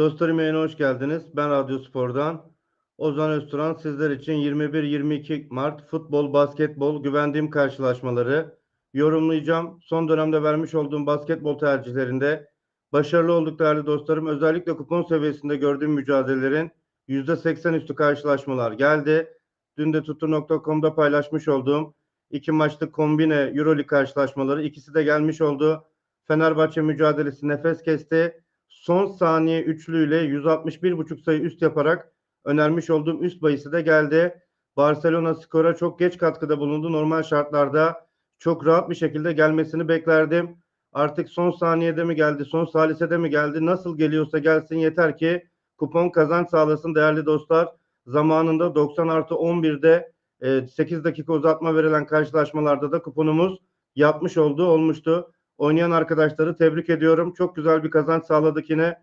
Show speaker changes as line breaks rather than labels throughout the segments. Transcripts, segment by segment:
Dostlarım yayına hoş geldiniz. Ben Radyo Spor'dan Ozan Özturan sizler için 21-22 Mart futbol, basketbol, güvendiğim karşılaşmaları yorumlayacağım. Son dönemde vermiş olduğum basketbol tercihlerinde başarılı olduk değerli dostlarım. Özellikle kupon seviyesinde gördüğüm mücadelelerin %80 üstü karşılaşmalar geldi. Dün de tutur.com'da paylaşmış olduğum iki maçlık kombine Euroleague karşılaşmaları ikisi de gelmiş oldu. Fenerbahçe mücadelesi nefes kesti son saniye üçlüyle 161,5 sayı üst yaparak önermiş olduğum üst bahisi de geldi. Barcelona skora çok geç katkıda bulundu. Normal şartlarda çok rahat bir şekilde gelmesini beklerdim. Artık son saniyede mi geldi, son salisede mi geldi, nasıl geliyorsa gelsin yeter ki kupon kazanç sağlasın değerli dostlar. Zamanında 90 artı 11'de 8 dakika uzatma verilen karşılaşmalarda da kuponumuz yapmış olduğu olmuştu. Oynayan arkadaşları tebrik ediyorum. Çok güzel bir kazanç sağladık yine.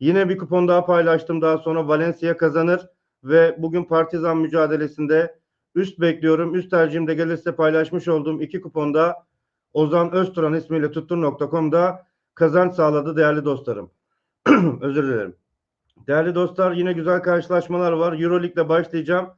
Yine bir kupon daha paylaştım. Daha sonra Valencia kazanır ve bugün Partizan mücadelesinde üst bekliyorum. Üst tercihimde gelirse paylaşmış olduğum iki kuponda Ozan Özturan ismiyle tuttur.com'da kazanç sağladı değerli dostlarım. Özür dilerim. Değerli dostlar yine güzel karşılaşmalar var. Euroleague'le başlayacağım.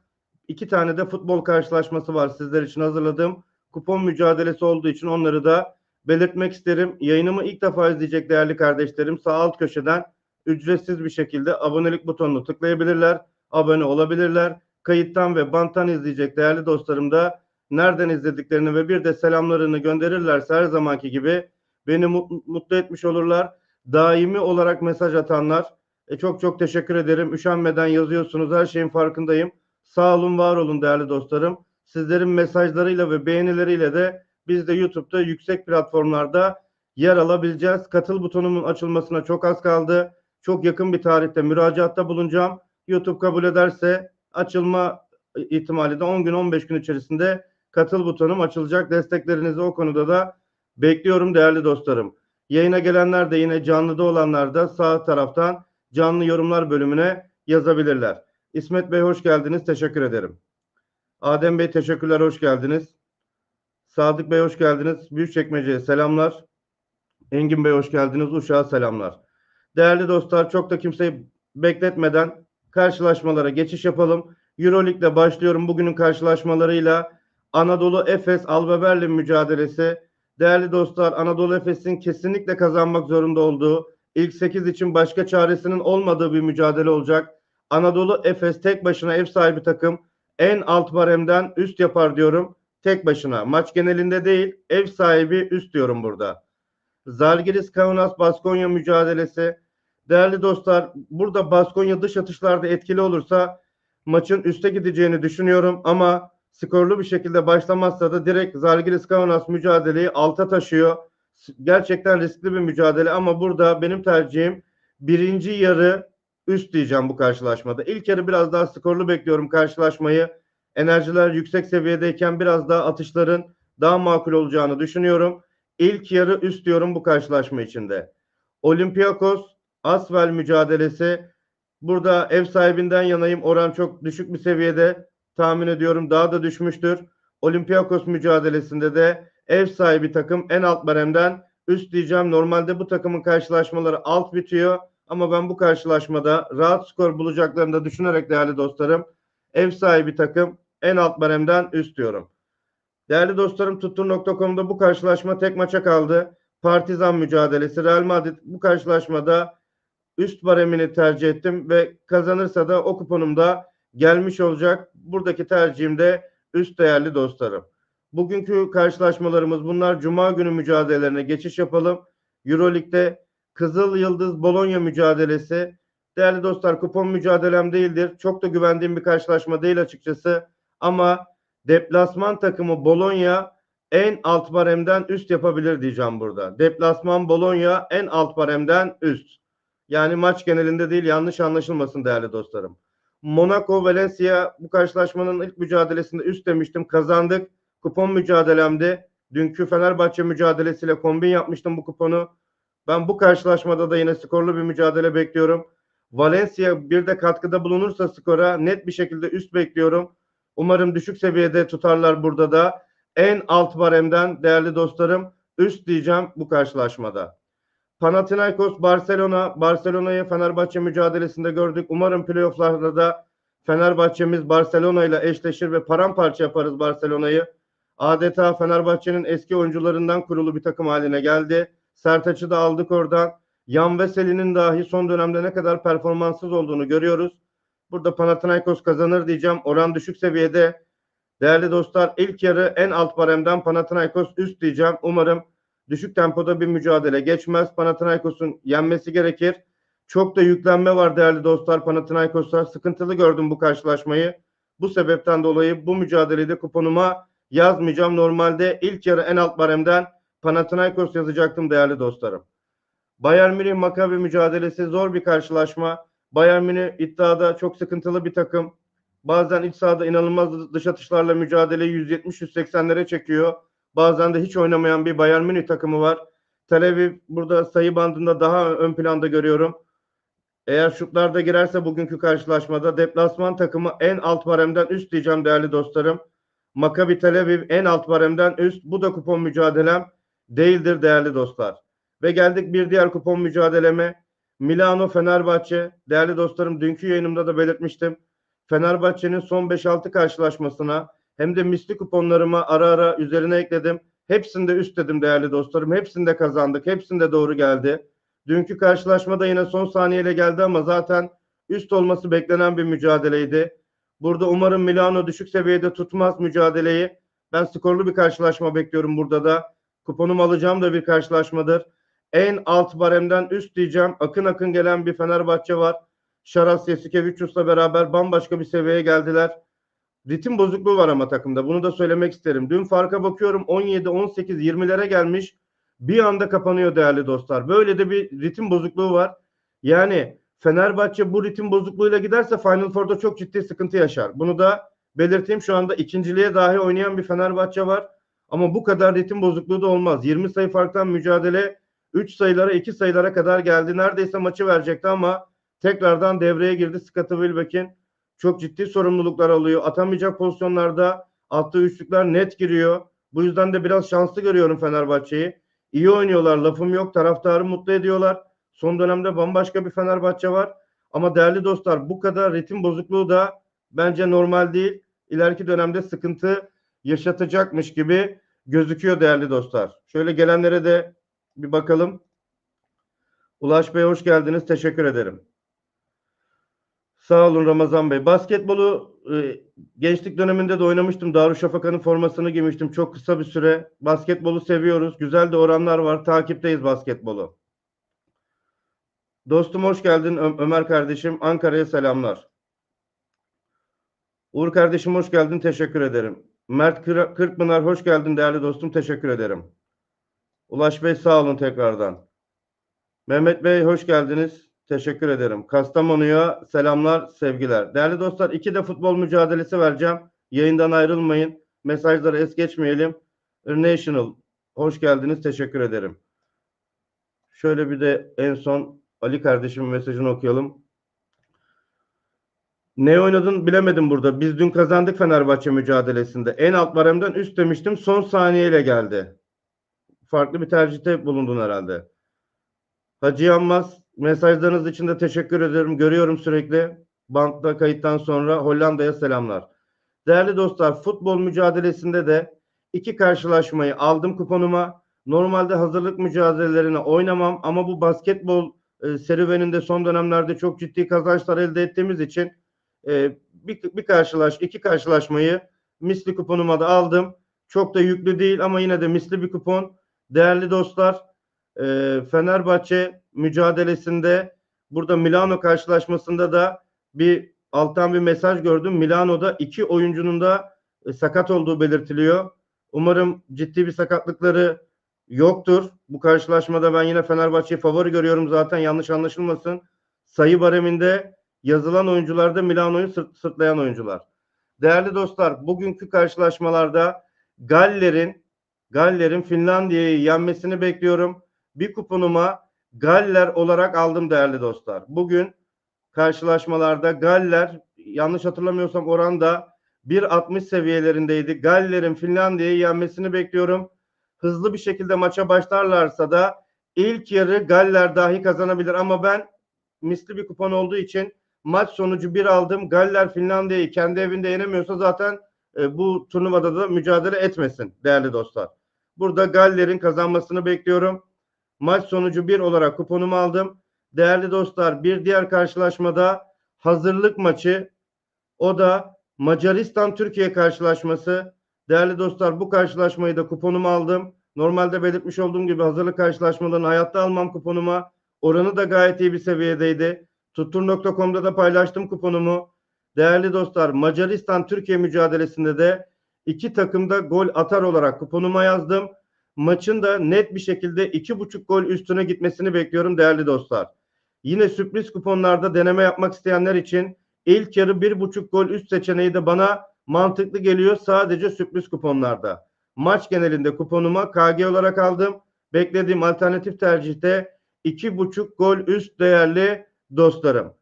İki tane de futbol karşılaşması var sizler için hazırladığım. Kupon mücadelesi olduğu için onları da belirtmek isterim. Yayınımı ilk defa izleyecek değerli kardeşlerim sağ alt köşeden ücretsiz bir şekilde abonelik butonunu tıklayabilirler. Abone olabilirler. Kayıttan ve banttan izleyecek değerli dostlarım da nereden izlediklerini ve bir de selamlarını gönderirlerse her zamanki gibi beni mutlu etmiş olurlar. Daimi olarak mesaj atanlar e, çok çok teşekkür ederim. Üşenmeden yazıyorsunuz. Her şeyin farkındayım. Sağ olun, var olun değerli dostlarım. Sizlerin mesajlarıyla ve beğenileriyle de biz de YouTube'da yüksek platformlarda yer alabileceğiz. Katıl butonumun açılmasına çok az kaldı. Çok yakın bir tarihte müracaatta bulunacağım. YouTube kabul ederse açılma ihtimali de 10 gün 15 gün içerisinde katıl butonum açılacak. Desteklerinizi o konuda da bekliyorum değerli dostlarım. Yayına gelenler de yine canlıda olanlar da sağ taraftan canlı yorumlar bölümüne yazabilirler. İsmet Bey hoş geldiniz. Teşekkür ederim. Adem Bey teşekkürler. Hoş geldiniz. Sadık Bey hoş geldiniz. Büyükçekmece'ye selamlar. Engin Bey hoş geldiniz. Uşak'a selamlar. Değerli dostlar çok da kimseyi bekletmeden karşılaşmalara geçiş yapalım. Euroleague'le başlıyorum bugünün karşılaşmalarıyla. Anadolu Efes Alba Berlin mücadelesi. Değerli dostlar Anadolu Efes'in kesinlikle kazanmak zorunda olduğu, ilk 8 için başka çaresinin olmadığı bir mücadele olacak. Anadolu Efes tek başına ev sahibi takım en alt baremden üst yapar diyorum tek başına. Maç genelinde değil, ev sahibi üst diyorum burada. Zalgiris Kaunas Baskonya mücadelesi. Değerli dostlar, burada Baskonya dış atışlarda etkili olursa maçın üste gideceğini düşünüyorum ama skorlu bir şekilde başlamazsa da direkt Zalgiris Kaunas mücadeleyi alta taşıyor. Gerçekten riskli bir mücadele ama burada benim tercihim birinci yarı üst diyeceğim bu karşılaşmada. İlk yarı biraz daha skorlu bekliyorum karşılaşmayı enerjiler yüksek seviyedeyken biraz daha atışların daha makul olacağını düşünüyorum. İlk yarı üst diyorum bu karşılaşma içinde. Olympiakos Asvel mücadelesi burada ev sahibinden yanayım. Oran çok düşük bir seviyede tahmin ediyorum daha da düşmüştür. Olympiakos mücadelesinde de ev sahibi takım en alt baremden üst diyeceğim. Normalde bu takımın karşılaşmaları alt bitiyor ama ben bu karşılaşmada rahat skor bulacaklarını da düşünerek değerli dostlarım ev sahibi takım en alt baremden üst diyorum. Değerli dostlarım tuttur.com'da bu karşılaşma tek maça kaldı. Partizan mücadelesi. Real Madrid bu karşılaşmada üst baremini tercih ettim ve kazanırsa da o kuponumda gelmiş olacak. Buradaki tercihim de üst değerli dostlarım. Bugünkü karşılaşmalarımız bunlar. Cuma günü mücadelelerine geçiş yapalım. Euroleague'de Kızıl Yıldız Bologna mücadelesi. Değerli dostlar kupon mücadelem değildir. Çok da güvendiğim bir karşılaşma değil açıkçası. Ama deplasman takımı Bologna en alt baremden üst yapabilir diyeceğim burada. Deplasman Bologna en alt baremden üst. Yani maç genelinde değil yanlış anlaşılmasın değerli dostlarım. Monaco Valencia bu karşılaşmanın ilk mücadelesinde üst demiştim. Kazandık. Kupon mücadelemdi. Dünkü Fenerbahçe mücadelesiyle kombin yapmıştım bu kuponu. Ben bu karşılaşmada da yine skorlu bir mücadele bekliyorum. Valencia bir de katkıda bulunursa skora net bir şekilde üst bekliyorum. Umarım düşük seviyede tutarlar burada da. En alt baremden değerli dostlarım üst diyeceğim bu karşılaşmada. Panathinaikos Barcelona, Barcelona'yı Fenerbahçe mücadelesinde gördük. Umarım playofflarda da Fenerbahçe'miz Barcelona ile eşleşir ve paramparça yaparız Barcelona'yı. Adeta Fenerbahçe'nin eski oyuncularından kurulu bir takım haline geldi. Sertaç'ı da aldık oradan. Yan Veseli'nin dahi son dönemde ne kadar performanssız olduğunu görüyoruz. Burada Panathinaikos kazanır diyeceğim. Oran düşük seviyede. Değerli dostlar ilk yarı en alt baremden Panathinaikos üst diyeceğim. Umarım düşük tempoda bir mücadele geçmez. Panathinaikos'un yenmesi gerekir. Çok da yüklenme var değerli dostlar Panathinaikos'a. Sıkıntılı gördüm bu karşılaşmayı. Bu sebepten dolayı bu mücadeleyi de kuponuma yazmayacağım. Normalde ilk yarı en alt baremden Panathinaikos yazacaktım değerli dostlarım. Bayern Münih Maccabi mücadelesi zor bir karşılaşma. Bayern Münih iddiada çok sıkıntılı bir takım. Bazen iç sahada inanılmaz dış atışlarla mücadele 170-180'lere çekiyor. Bazen de hiç oynamayan bir Bayern Münih takımı var. Tel Aviv burada sayı bandında daha ön planda görüyorum. Eğer şutlar da girerse bugünkü karşılaşmada deplasman takımı en alt baremden üst diyeceğim değerli dostlarım. Maccabi Tel Aviv en alt baremden üst. Bu da kupon mücadelem değildir değerli dostlar. Ve geldik bir diğer kupon mücadeleme. Milano Fenerbahçe. Değerli dostlarım dünkü yayınımda da belirtmiştim. Fenerbahçe'nin son 5-6 karşılaşmasına hem de misli kuponlarıma ara ara üzerine ekledim. Hepsinde üst dedim değerli dostlarım. Hepsinde kazandık. Hepsinde doğru geldi. Dünkü karşılaşmada yine son saniyeyle geldi ama zaten üst olması beklenen bir mücadeleydi. Burada umarım Milano düşük seviyede tutmaz mücadeleyi. Ben skorlu bir karşılaşma bekliyorum burada da. Kuponumu alacağım da bir karşılaşmadır. En alt baremden üst diyeceğim. Akın akın gelen bir Fenerbahçe var. Şaras Yesikevicius'la beraber bambaşka bir seviyeye geldiler. Ritim bozukluğu var ama takımda. Bunu da söylemek isterim. Dün farka bakıyorum 17, 18, 20'lere gelmiş. Bir anda kapanıyor değerli dostlar. Böyle de bir ritim bozukluğu var. Yani Fenerbahçe bu ritim bozukluğuyla giderse Final Four'da çok ciddi sıkıntı yaşar. Bunu da belirteyim şu anda ikinciliğe dahi oynayan bir Fenerbahçe var. Ama bu kadar ritim bozukluğu da olmaz. 20 sayı farktan mücadele 3 sayılara 2 sayılara kadar geldi. Neredeyse maçı verecekti ama tekrardan devreye girdi Scottie Wilbeck'in. Çok ciddi sorumluluklar alıyor. Atamayacak pozisyonlarda attığı üçlükler net giriyor. Bu yüzden de biraz şanslı görüyorum Fenerbahçe'yi. İyi oynuyorlar. Lafım yok. Taraftarı mutlu ediyorlar. Son dönemde bambaşka bir Fenerbahçe var. Ama değerli dostlar bu kadar ritim bozukluğu da bence normal değil. İleriki dönemde sıkıntı yaşatacakmış gibi gözüküyor değerli dostlar. Şöyle gelenlere de bir bakalım. Ulaş Bey hoş geldiniz. Teşekkür ederim. Sağ olun Ramazan Bey. Basketbolu e, gençlik döneminde de oynamıştım. Darüşşafaka'nın formasını giymiştim. Çok kısa bir süre. Basketbolu seviyoruz. Güzel de oranlar var. Takipteyiz basketbolu. Dostum hoş geldin Ö- Ömer kardeşim. Ankara'ya selamlar. Uğur kardeşim hoş geldin. Teşekkür ederim. Mert Kır- Kırkpınar hoş geldin değerli dostum. Teşekkür ederim. Ulaş Bey sağ olun tekrardan. Mehmet Bey hoş geldiniz. Teşekkür ederim. Kastamonu'ya selamlar, sevgiler. Değerli dostlar iki de futbol mücadelesi vereceğim. Yayından ayrılmayın. Mesajları es geçmeyelim. National hoş geldiniz. Teşekkür ederim. Şöyle bir de en son Ali kardeşimin mesajını okuyalım. Ne oynadın bilemedim burada. Biz dün kazandık Fenerbahçe mücadelesinde. En alt baremden üst demiştim. Son saniyeyle geldi. Farklı bir tercihte bulundun herhalde. Hacı Yanmaz mesajlarınız için de teşekkür ederim. Görüyorum sürekli. Bantta kayıttan sonra Hollanda'ya selamlar. Değerli dostlar futbol mücadelesinde de iki karşılaşmayı aldım kuponuma. Normalde hazırlık mücadelelerini oynamam ama bu basketbol e, serüveninde son dönemlerde çok ciddi kazançlar elde ettiğimiz için e, bir, bir karşılaş, iki karşılaşmayı misli kuponuma da aldım. Çok da yüklü değil ama yine de misli bir kupon. Değerli dostlar, e, Fenerbahçe mücadelesinde burada Milano karşılaşmasında da bir alttan bir mesaj gördüm. Milano'da iki oyuncunun da e, sakat olduğu belirtiliyor. Umarım ciddi bir sakatlıkları yoktur. Bu karşılaşmada ben yine Fenerbahçe'yi favori görüyorum zaten yanlış anlaşılmasın. Sayı bareminde yazılan oyuncularda Milano'yu sırt, sırtlayan oyuncular. Değerli dostlar, bugünkü karşılaşmalarda Galler'in Galler'in Finlandiya'yı yenmesini bekliyorum. Bir kuponuma Galler olarak aldım değerli dostlar. Bugün karşılaşmalarda Galler yanlış hatırlamıyorsam oranda 1.60 seviyelerindeydi. Galler'in Finlandiya'yı yenmesini bekliyorum. Hızlı bir şekilde maça başlarlarsa da ilk yarı Galler dahi kazanabilir ama ben misli bir kupon olduğu için maç sonucu bir aldım. Galler Finlandiya'yı kendi evinde yenemiyorsa zaten e, bu turnuvada da mücadele etmesin değerli dostlar. Burada Galler'in kazanmasını bekliyorum. Maç sonucu bir olarak kuponumu aldım. Değerli dostlar bir diğer karşılaşmada hazırlık maçı o da Macaristan Türkiye karşılaşması. Değerli dostlar bu karşılaşmayı da kuponumu aldım. Normalde belirtmiş olduğum gibi hazırlık karşılaşmalarını hayatta almam kuponuma. Oranı da gayet iyi bir seviyedeydi. Tuttur.com'da da paylaştım kuponumu. Değerli dostlar Macaristan Türkiye mücadelesinde de iki takımda gol atar olarak kuponuma yazdım. Maçın da net bir şekilde iki buçuk gol üstüne gitmesini bekliyorum değerli dostlar. Yine sürpriz kuponlarda deneme yapmak isteyenler için ilk yarı bir buçuk gol üst seçeneği de bana mantıklı geliyor sadece sürpriz kuponlarda. Maç genelinde kuponuma KG olarak aldım. Beklediğim alternatif tercihte iki buçuk gol üst değerli dostlarım.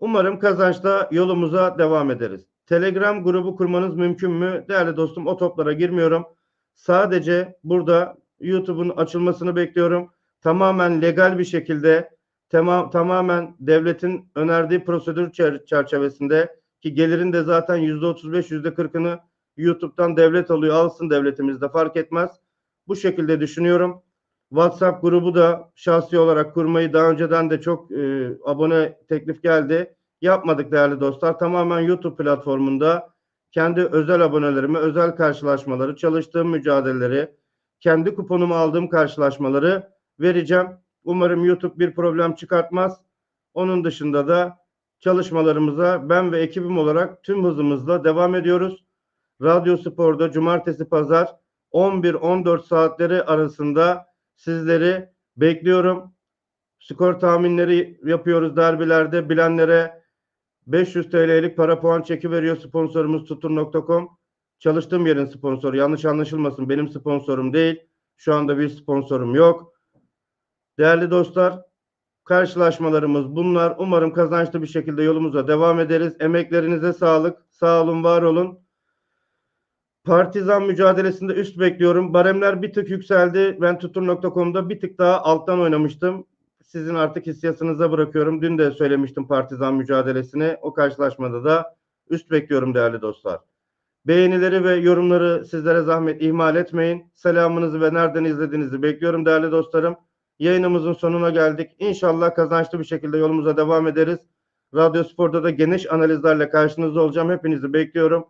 Umarım kazançta yolumuza devam ederiz. Telegram grubu kurmanız mümkün mü? Değerli dostum o toplara girmiyorum. Sadece burada YouTube'un açılmasını bekliyorum. Tamamen legal bir şekilde tamam, tamamen devletin önerdiği prosedür çer- çerçevesinde ki gelirin de zaten %35 %40'ını YouTube'dan devlet alıyor. Alsın devletimizde fark etmez. Bu şekilde düşünüyorum. WhatsApp grubu da şahsi olarak kurmayı daha önceden de çok e, abone teklif geldi. Yapmadık değerli dostlar. Tamamen YouTube platformunda kendi özel abonelerime özel karşılaşmaları, çalıştığım mücadeleleri, kendi kuponumu aldığım karşılaşmaları vereceğim. Umarım YouTube bir problem çıkartmaz. Onun dışında da çalışmalarımıza ben ve ekibim olarak tüm hızımızla devam ediyoruz. Radyo Spor'da cumartesi pazar 11-14 saatleri arasında sizleri bekliyorum. Skor tahminleri yapıyoruz derbilerde. Bilenlere 500 TL'lik para puan çeki veriyor sponsorumuz tutur.com. Çalıştığım yerin sponsoru. Yanlış anlaşılmasın. Benim sponsorum değil. Şu anda bir sponsorum yok. Değerli dostlar, karşılaşmalarımız bunlar. Umarım kazançlı bir şekilde yolumuza devam ederiz. Emeklerinize sağlık. Sağ olun, var olun. Partizan mücadelesinde üst bekliyorum. Baremler bir tık yükseldi. Ben tutur.com'da bir tık daha alttan oynamıştım. Sizin artık hissiyatınıza bırakıyorum. Dün de söylemiştim Partizan mücadelesini. O karşılaşmada da üst bekliyorum değerli dostlar. Beğenileri ve yorumları sizlere zahmet ihmal etmeyin. Selamınızı ve nereden izlediğinizi bekliyorum değerli dostlarım. Yayınımızın sonuna geldik. İnşallah kazançlı bir şekilde yolumuza devam ederiz. Radyo Spor'da da geniş analizlerle karşınızda olacağım. Hepinizi bekliyorum.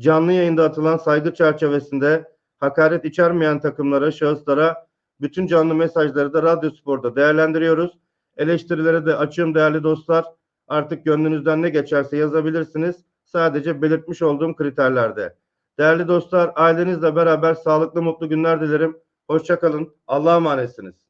Canlı yayında atılan saygı çerçevesinde hakaret içermeyen takımlara, şahıslara bütün canlı mesajları da Radyo Spor'da değerlendiriyoruz. Eleştirilere de açığım değerli dostlar. Artık gönlünüzden ne geçerse yazabilirsiniz. Sadece belirtmiş olduğum kriterlerde. Değerli dostlar, ailenizle beraber sağlıklı mutlu günler dilerim. Hoşçakalın. Allah'a emanetsiniz.